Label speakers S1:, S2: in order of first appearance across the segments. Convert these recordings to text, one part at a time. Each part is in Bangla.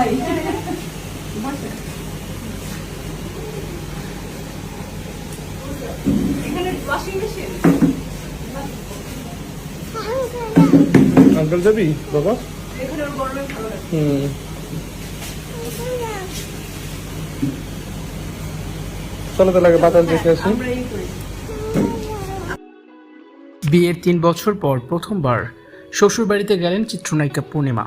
S1: তাই এখানে ওয়াশিং মেশিন
S2: আঙ্কেল যাবি বাবা?
S1: এখানে ওর গরমে লাগে
S2: হুম। চলো তাহলে বাতাস দেখে আসি।
S3: বিয়ের তিন বছর পর প্রথমবার শ্বশুর বাড়িতে গেলেন চিত্রনায়িকা পূর্ণিমা।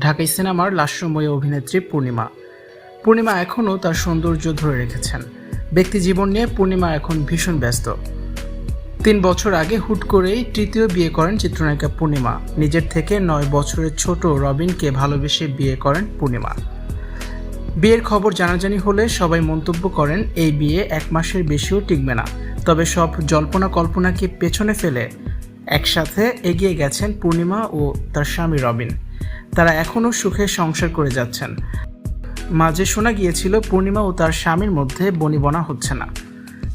S3: ঢাকাই সিনেমার লাস্যময়ী অভিনেত্রী পূর্ণিমা। পূর্ণিমা এখনও তার সৌন্দর্য ধরে রেখেছেন। ব্যক্তি জীবন নিয়ে পূর্ণিমা এখন ভীষণ ব্যস্ত। তিন বছর আগে হুট করেই তৃতীয় বিয়ে করেন চিত্রনায়িকা পূর্ণিমা। নিজের থেকে নয় বছরের ছোট রবিনকে ভালোবেসে বিয়ে করেন পূর্ণিমা। বিয়ের খবর জানাজানি হলে সবাই মন্তব্য করেন, এই বিয়ে এক মাসের বেশিও টিকবে না। তবে সব জল্পনা কল্পনাকে পেছনে ফেলে? একসাথে এগিয়ে গেছেন পূর্ণিমা ও তার স্বামী রবিন। তারা এখনও সুখে সংসার করে যাচ্ছেন। মাঝে শোনা গিয়েছিল, পূর্ণিমা ও তার স্বামীর মধ্যে বনিবনা হচ্ছে না।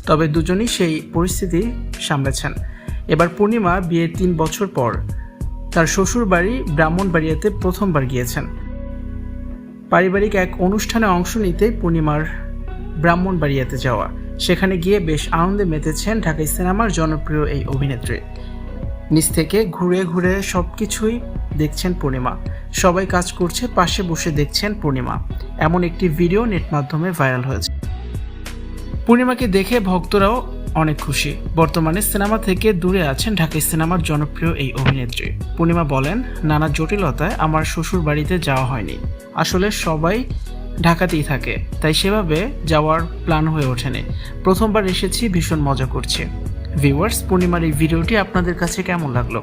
S3: তবে দুজনই সেই পরিস্থিতি সামলেছেন। এবার পূর্ণিমা বিয়ের তিন বছর পর তার শ্বশুর বাড়ি ব্রাহ্মণবাড়িয়াতে প্রথমবার গিয়েছেন। পারিবারিক এক অনুষ্ঠানে অংশ নিতে পূর্ণিমার ব্রাহ্মণবাড়িয়াতে যাওয়া। সেখানে গিয়ে বেশ আনন্দে মেতেছেন ঢাকাই সিনেমার জনপ্রিয় এই অভিনেত্রী। নিচ থেকে ঘুরে ঘুরে সব কিছুই দেখছেন পূর্ণিমা। সবাই কাজ করছে, পাশে বসে দেখছেন পূর্ণিমা। এমন একটি ভিডিও নেট মাধ্যমে ভাইরাল হয়েছে। পূর্ণিমাকে দেখে ভক্তরাও অনেক খুশি। বর্তমানে সিনেমা থেকে দূরে আছেন ঢাকাই সিনেমার জনপ্রিয় এই অভিনেত্রী। পূর্ণিমা বলেন, নানা জটিলতায় আমার শ্বশুর বাড়িতে যাওয়া হয়নি। আসলে সবাই ঢাকাতেই থাকে, তাই সেভাবে যাওয়ার প্ল্যান হয়ে ওঠেনি। প্রথমবার এসেছি, ভীষণ মজা করছি। ভিউয়ার্স পূর্ণিমার এই ভিডিওটি আপনাদের কাছে কেমন লাগল?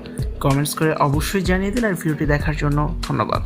S3: কমেন্টস করে অবশ্যই জানিয়ে দিন আর ভিডিওটি দেখার জন্য ধন্যবাদ।